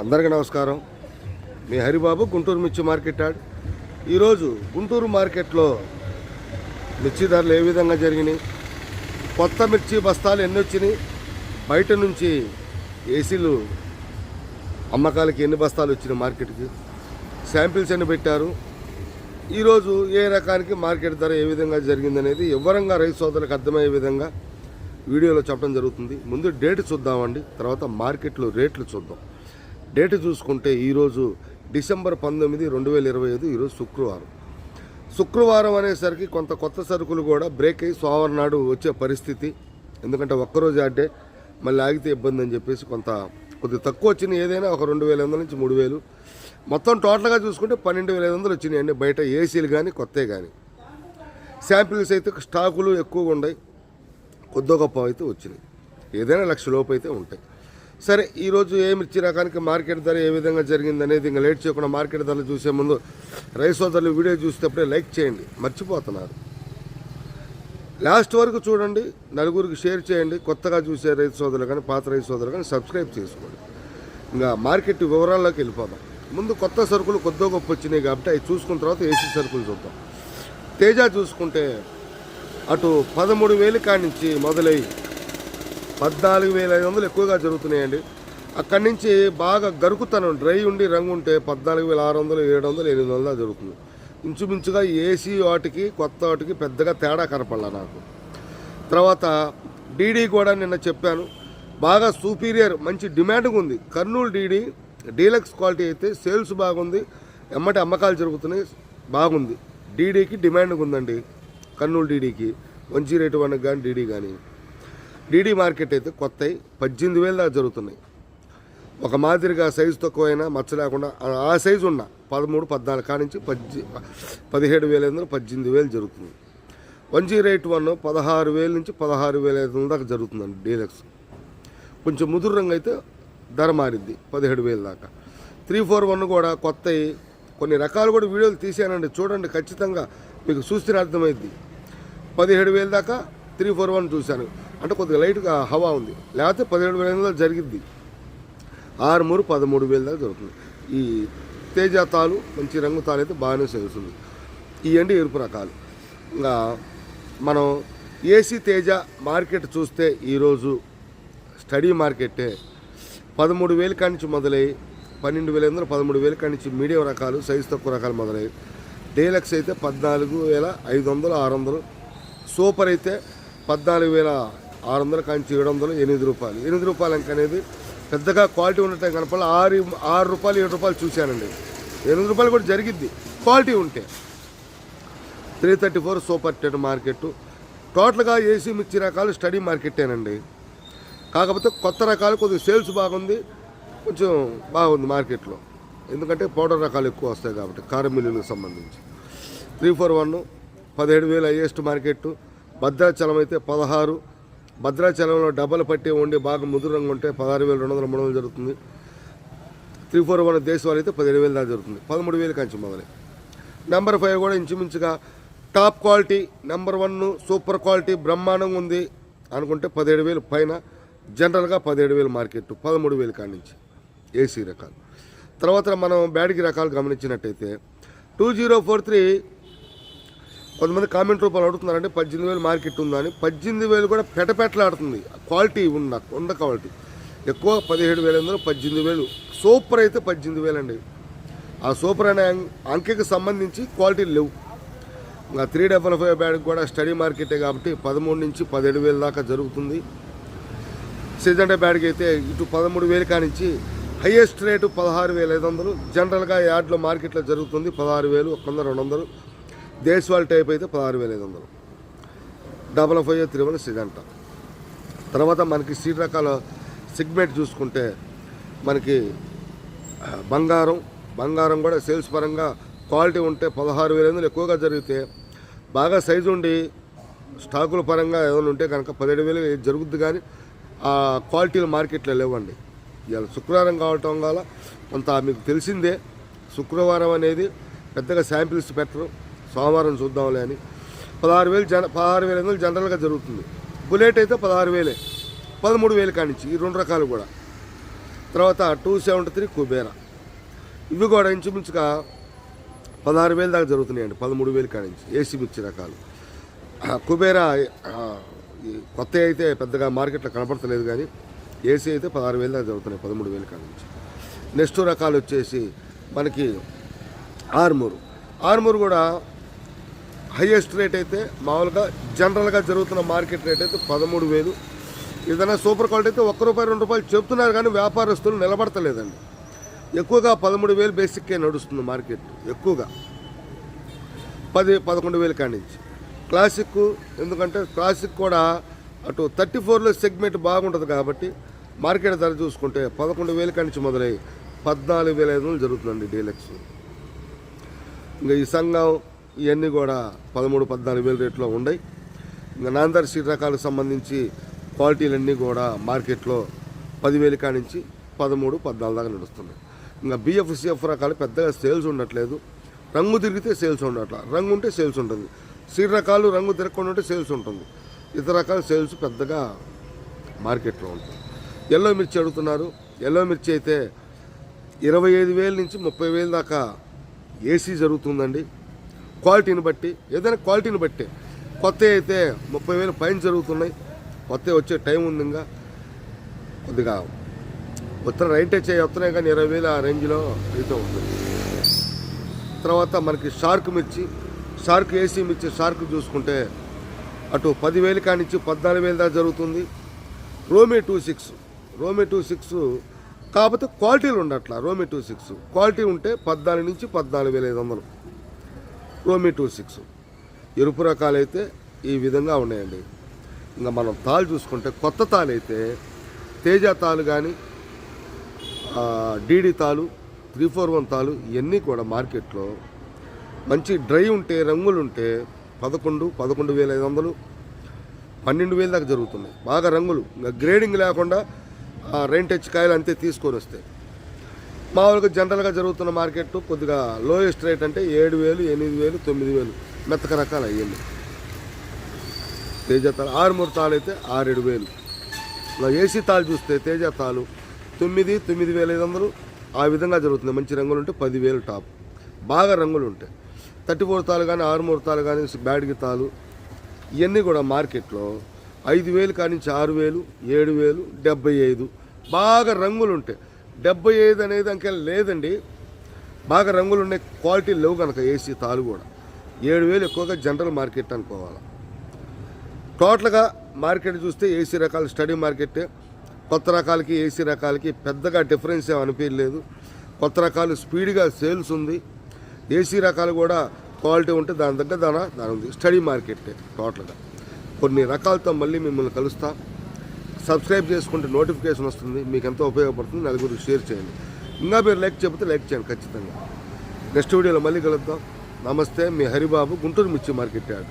అందరికీ నమస్కారం. మీ హరిబాబు గుంటూరు మిర్చి మార్కెట్ యార్డ్ ఈరోజు గుంటూరు మార్కెట్లో మిర్చి ధరలు ఏ విధంగా జరిగినాయి? కొత్త మిర్చి బస్తాలు ఎన్ని వచ్చినాయి? బయట నుంచి ఏసీలు అమ్మకాలకి ఎన్ని బస్తాలు వచ్చినాయి మార్కెట్కి? శాంపిల్స్ ఎన్ని పెట్టారు? ఈరోజు ఏ రకానికి మార్కెట్ ధర ఏ విధంగా జరిగిందనేది వివరంగా రైతు సోదరులకు అర్థమయ్యే విధంగా వీడియోలో చెప్పడం జరుగుతుంది. ముందు డేట్ చూద్దామండి తర్వాత మార్కెట్లో రేట్లు చూద్దాం. డేట్ చూసుకుంటే ఈరోజు డిసెంబర్ పంతొమ్మిది రెండు వేల ఇరవై ఐదు ఈరోజు శుక్రవారం. శుక్రవారం అనేసరికి కొంత కొత్త సరుకులు కూడా బ్రేక్ అయ్యి సోమవారం నాడు వచ్చే పరిస్థితి. ఎందుకంటే ఒక్కరోజు ఆడే మళ్ళీ ఆగితే ఇబ్బంది అని చెప్పేసి కొంత కొద్ది తక్కువ వచ్చినాయి. ఏదైనా ఒక రెండు వేల ఐదు వందల నుంచి మూడు వేలు. మొత్తం టోటల్గా చూసుకుంటే పన్నెండు వేల ఐదు వందలు వచ్చినాయండి బయట ఏసీలు కానీ కొత్తే కానీ శాంపిల్స్ అయితే స్టాకులు ఎక్కువగా ఉన్నాయి కొద్దో గొప్ప అయితే వచ్చినాయి. ఏదైనా లక్ష లోపు అయితే ఉంటాయి. సరే ఈరోజు ఏ మిర్చి రకానికి మార్కెట్ ధర ఏ విధంగా జరిగింది అనేది ఇంకా లేట్ చేయకుండా మార్కెట్ ధరలు చూసే ముందు రైస్ సోదరులు వీడియో చూసేటప్పుడే లైక్ చేయండి. మర్చిపోతున్నారు. లాస్ట్ వరకు చూడండి నలుగురికి షేర్ చేయండి కొత్తగా చూసే రైతు సోదరులు కానీ పాత రైతు సోదరులు కానీ సబ్స్క్రైబ్ చేసుకోండి. ఇంకా మార్కెట్ వివరాల్లోకి వెళ్ళిపోదాం. ముందు కొత్త సరుకులు కొద్దో గొప్ప వచ్చినాయి కాబట్టి అవి చూసుకున్న తర్వాత ఏసీ సరుకులు చూద్దాం. తేజ చూసుకుంటే అటు పదమూడు వేలు కాడి నుంచి మొదలై పద్నాలుగు వేల ఐదు వందలు ఎక్కువగా జరుగుతున్నాయండి. అక్కడి నుంచి బాగా గరుకుతనం డ్రై ఉండి రంగు ఉంటే పద్నాలుగు వేల ఆరు వందలు ఏడు వందలు ఎనిమిది వందలు జరుగుతుంది. ఇంచుమించుగా ఏసీ వాటికి కొత్త వాటికి పెద్దగా తేడా కనపడాల నాకు. తర్వాత డీడీ కూడా నిన్న చెప్పాను. బాగా సూపీరియర్ మంచి డిమాండ్గా ఉంది. కర్నూలు డీడీ డీలక్స్ క్వాలిటీ అయితే సేల్స్ బాగుంది. ఎమ్మటి అమ్మకాలు జరుగుతున్నాయి. బాగుంది. డీడీకి డిమాండ్గా ఉందండి. కర్నూలు డీడీకి. వన్ జీరో ఎయిట్ వన్ కానీ డీడీ కానీ డీడీ మార్కెట్ అయితే కొత్త పద్దెనిమిది వేలు దాకా జరుగుతున్నాయి. ఒక మాదిరిగా సైజు తక్కువైనా మచ్చ లేకుండా ఆ- సైజు ఉన్న పదమూడు పద్నాలుగు కాడి నుంచి పద్దె పదిహేడు వేల ఐదు వందలు పద్దెనిమిది వేలు జరుగుతుంది. వన్ జీరో ఎయిట్ వన్ పదహారు వేల నుంచి పదహారు వేల ఐదు వందల దాకా జరుగుతుందండి డీలక్స్. కొంచెం ముదురు రంగు అయితే ధర మారిద్ది పదిహేడు వేల దాకా. త్రీ ఫోర్ వన్ కూడా కొత్త కొన్ని రకాలు కూడా వీడియోలు తీసానండి చూడండి ఖచ్చితంగా మీకు చూస్తే అర్థమైద్ది. పదిహేడు వేల దాకా త్రీ ఫోర్ వన్ చూశాను. అంటే కొద్దిగా లైట్గా హవా ఉంది. లేకపోతే పదిహేడు వేల ఎనిమిది జరిగింది జరిగిద్ది. ఆరు మూడు పదమూడు వేల దాకా జరుగుతుంది. ఈ తేజ తాలు మంచి రంగు తాలు అయితే బాగానే సేస్తుంది ఇవండి ఎరుపు రకాలు. ఇంకా మనం ఏసీ తేజ మార్కెట్ చూస్తే ఈరోజు స్టడీ మార్కెట్టే పదమూడు వేల కాడి నుంచి మొదలై పన్నెండు వేల ఎనిమిది పదమూడు వేల కాడి నుంచి మీడియం రకాలు సైజు తక్కువ రకాలు మొదలై డీలక్స్ అయితే పద్నాలుగు వేల ఐదు వందలు ఆరు వందలు సూపర్ అయితే పద్నాలుగు వేల ఆరు వందల కాంచి ఏడు వందలు ఎనిమిది రూపాయలు. ఎనిమిది రూపాయలు అనేది పెద్దగా క్వాలిటీ ఉండటం కనపడాలి. ఆరు ఆరు రూపాయలు ఏడు రూపాయలు చూశానండి. ఎనిమిది రూపాయలు కూడా జరిగిద్ది. క్వాలిటీ ఉంటే. Three thirty four super ten market టోటల్గా ఏసీ మిర్చి రకాలు స్టడీ మార్కెట్టేనండి. కాకపోతే కొత్త రకాలు కొద్దిగా సేల్స్ బాగుంది. కొంచెం బాగుంది మార్కెట్లో. ఎందుకంటే పౌడర్ రకాలు ఎక్కువ వస్తాయి కాబట్టి కారం మిల్లులకు సంబంధించి. త్రీ ఫోర్ వన్ పదిహేడు వేలు హైయెస్ట్ మార్కెట్ భద్రాచలం అయితే పదహారు భద్రాచలంలో డబ్బలు పట్టి ఉండి బాగా ముదురు రంగు ఉంటే పదహారు వేలు రెండు వందల మూడు వందలు జరుగుతుంది. త్రీ ఫోర్ వన్ దేశవాళీ అయితే పదిహేడు వేలు దాకా జరుగుతుంది. పదమూడు వేలు కంచి మొదలై. నెంబర్ ఫైవ్ కూడా ఇంచుమించుగా top quality number one super quality బ్రహ్మాండంగా ఉంది అనుకుంటే పదిహేడు వేలు పైన జనరల్గా పదిహేడు వేలు మార్కెట్ పదమూడు వేలు కాడి నుంచి ఏసీ రకాలు. తర్వాత మనం బ్యాడ్కి రకాలు గమనించినట్టయితే టూ జీరో ఫోర్ త్రీ కొంతమంది కామెంట్ రూపాయలు అడుగుతున్నారంటే పద్దెనిమిది వేలు మార్కెట్ ఉందని. పద్దెనిమిది వేలు కూడా పెటపెట్లాడుతుంది. క్వాలిటీ ఉన్న ఉండ క్వాలిటీ ఎక్కువ పదిహేడు వేల వందలు పద్దెనిమిది వేలు. సూపర్ అయితే పద్దెనిమిది వేలు అండి ఆ సూపర్ అనే అంకెకి సంబంధించి క్వాలిటీ లేవు. ఇంకా త్రీ డబల్ ఫైవ్ బ్యాగ్ కూడా స్టడీ మార్కెటే కాబట్టి పదమూడు నుంచి పదిహేడు వేల దాకా జరుగుతుంది. సిజంటే బ్యాడ్కి అయితే ఇటు పదమూడు వేలు కానించి హయ్యెస్ట్ రేటు పదహారు వేల ఐదు వందలు. జనరల్గా యార్డ్లో మార్కెట్లో జరుగుతుంది పదహారు వేలు ఒక వంద రెండు వందలు. దేశవాళీ టైప్ అయితే పదహారు వేల ఐదు వందలు. డబల్ ఫైవ్ త్రీ వన్ సిజంట తర్వాత మనకి సీట్ రకాల సిగ్మెంట్ చూసుకుంటే మనకి బంగారం బంగారం కూడా సేల్స్ పరంగా క్వాలిటీ ఉంటే పదహారు వేల వందలు ఎక్కువగా జరిగితే బాగా సైజు ఉండి స్టాకుల పరంగా ఏమైనా ఉంటే కనుక పదిహేడు వేలు జరుగుద్ది కానీ ఆ క్వాలిటీలు మార్కెట్లో లేవండి. ఇవాళ శుక్రవారం కావటం వల్ల కొంత మీకు తెలిసిందే శుక్రవారం అనేది పెద్దగా శాంపిల్స్ పెట్టరు. సోమవారం చూద్దాంలే అని. పదహారు వేలు జన పదహారు వేల వందలు జనరల్గా జరుగుతుంది. బుల్లెట్ అయితే పదహారు వేలే. పదమూడు వేలు కానించి ఈ రెండు రకాలు కూడా. తర్వాత టూ సెవెంటీ త్రీ కుబేరా. ఇవి కూడా ఇంచుమించుగా పదహారు వేలు దాకా జరుగుతున్నాయండి పదమూడు వేలు కానించి నుంచి ఏసీ మిర్చి రకాలు. కుబేరా ఈ కొత్త అయితే పెద్దగా మార్కెట్లో కనపడతలేదు కానీ ఏసీ అయితే పదహారు వేలు దాకా జరుగుతున్నాయి పదమూడు వేలు కానించి నుంచి. నెక్స్ట్ రకాలు వచ్చేసి మనకి ఆర్మూరు. ఆర్మూరు కూడా హైయెస్ట్ రేట్ అయితే మామూలుగా జనరల్గా జరుగుతున్న మార్కెట్ రేట్ అయితే పదమూడు వేలు. ఏదైనా సూపర్ క్వాలిటీ అయితే ఒక్క రూపాయి రెండు రూపాయలు చెప్తున్నారు కానీ వ్యాపారస్తులు నిలబడతలేదండి. ఎక్కువగా పదమూడు వేలు బేసిక్కే నడుస్తుంది మార్కెట్ ఎక్కువగా. పది పదకొండు వేలు కానించి. క్లాసిక్ ఎందుకంటే క్లాసిక్ కూడా అటు థర్టీ ఫోర్లో సెగ్మెంట్ బాగుంటుంది కాబట్టి మార్కెట్ ధర చూసుకుంటే పదకొండు వేల కానించి మొదలై పద్నాలుగు వేల ఐదు వందలు జరుగుతుందండి డీలక్స్. ఇంకా ఈ సంఘం ఇవన్నీ కూడా పదమూడు పద్నాలుగు వేల రేట్లో ఉన్నాయి ఇంకా నాందర్ సీట్ రకాలకు సంబంధించి క్వాలిటీలన్నీ కూడా మార్కెట్లో పదివేలు కానించి పదమూడు పద్నాలుగు దాకా నడుస్తున్నాయి. ఇంకా బిఎఫ్ సిఎఫ్ రకాలు పెద్దగా సేల్స్ ఉండట్లేదు. రంగు తిరిగితే సేల్స్ ఉండట్ల. రంగు ఉంటే సేల్స్ ఉంటుంది. సీడ్ రకాలు రంగు తిరగకుండా ఉంటే సేల్స్ ఉంటుంది. ఇతర రకాల సేల్స్ పెద్దగా మార్కెట్లో ఉంటుంది ఎల్లో మిర్చి అడుగుతున్నారు. ఎల్లో మిర్చి అయితే ఇరవై ఐదు వేల నుంచి ముప్పై వేల దాకా ఏసీ జరుగుతుందండి. క్వాలిటీని బట్టి ఏదైనా క్వాలిటీని బట్టి. కొత్త అయితే ముప్పై వేలు పైన జరుగుతున్నాయి. కొత్త వచ్చే టైం ఉంది ఇంకా. కొద్దిగా ఉత్తర రైట్ వచ్చే వస్తున్నాయి కానీ ఇరవై వేలు ఆ రేంజ్లో అయితే ఉంటుంది తర్వాత మనకి షార్క్ మిర్చి షార్క్ ఏసీ మిర్చి షార్క్ చూసుకుంటే అటు పదివేలు కానించి పద్నాలుగు వేలు దాకా జరుగుతుంది. రోమే టూ సిక్స్ రోమే టూ సిక్స్ కాకపోతే క్వాలిటీలు ఉండట్ల రోమే టూ సిక్స్. క్వాలిటీ ఉంటే పద్నాలుగు నుంచి పద్నాలుగు వేల ఐదు వందలు. రోమి టూ సిక్స్. ఎరుపు రకాలైతే ఈ విధంగా ఉన్నాయండి. ఇంకా మనం తాళ్ళు చూసుకుంటే కొత్త తాళైతే అయితే తేజ తాలు కానీ డీడీ తాలు త్రీ ఫోర్ వన్ తాలు ఇవన్నీ కూడా మార్కెట్లో మంచి డ్రై ఉంటే రంగులు ఉంటే పదకొండు పదకొండు వేల ఐదు వందలు పన్నెండు వేల దాకా జరుగుతున్నాయి. బాగా రంగులు. గ్రేడింగ్ లేకుండా రెంట్ టచ్ కాయలు అంతే తీసుకొని వస్తాయి మామూలుగా జనరల్గా జరుగుతున్న మార్కెట్ కొద్దిగా లోయెస్ట్ రేట్ అంటే ఏడు వేలు ఎనిమిది వేలు తొమ్మిది వేలు మెత్తక రకాలు అయ్యింది. తేజ తాలు ఆరుమూరు తాలు అయితే ఆరేడు వేలు. ఇలా ఏసీ తాలు చూస్తే తేజ తాలు తొమ్మిది తొమ్మిది వేల ఐదు వందలు ఆ విధంగా జరుగుతుంది. మంచి రంగులు ఉంటే పదివేలు టాప్. బాగా రంగులు ఉంటాయి. థర్టీ ఫోర్ తాలు కానీ ఆరుమూరు తాలు కానీ బ్యాడ్గి తాలు ఇవన్నీ కూడా మార్కెట్లో ఐదు వేలు కానించి ఆరు వేలు ఏడు వేలు డెబ్బై ఐదు. బాగా రంగులు ఉంటాయి. డెబ్బై ఐదు అనేది అంకె లేదండి. బాగా రంగులు ఉన్నాయి క్వాలిటీ లేవు కనుక ఏసీ తాలు కూడా. ఏడు వేలు ఎక్కువగా జనరల్ మార్కెట్ అనుకోవాలి. టోటల్గా మార్కెట్ చూస్తే ఏసీ రకాలు స్టడీ మార్కెట్టే కొత్త రకాలకి ఏసీ రకాలకి పెద్దగా డిఫరెన్స్ ఏమి అనిపించలేదు. కొత్త రకాలు స్పీడ్గా సేల్స్ ఉంది. ఏసీ రకాలు కూడా క్వాలిటీ ఉంటే దాని దగ్గర దాన దాని ఉంది. స్టడీ మార్కెట్టే టోటల్గా. కొన్ని రకాలతో మళ్ళీ మిమ్మల్ని కలుస్తాం. సబ్స్క్రైబ్ చేసుకుంటే నోటిఫికేషన్ వస్తుంది మీకు ఎంతో ఉపయోగపడుతుంది నలుగురికి షేర్ చేయండి. ఇంకా మీరు లైక్ చెబితే లైక్ చేయండి ఖచ్చితంగా. నెక్స్ట్ వీడియోలో మళ్ళీ కలుద్దాం. నమస్తే మీ హరిబాబు గుంటూరు మిర్చి మార్కెట్ యార్డ్.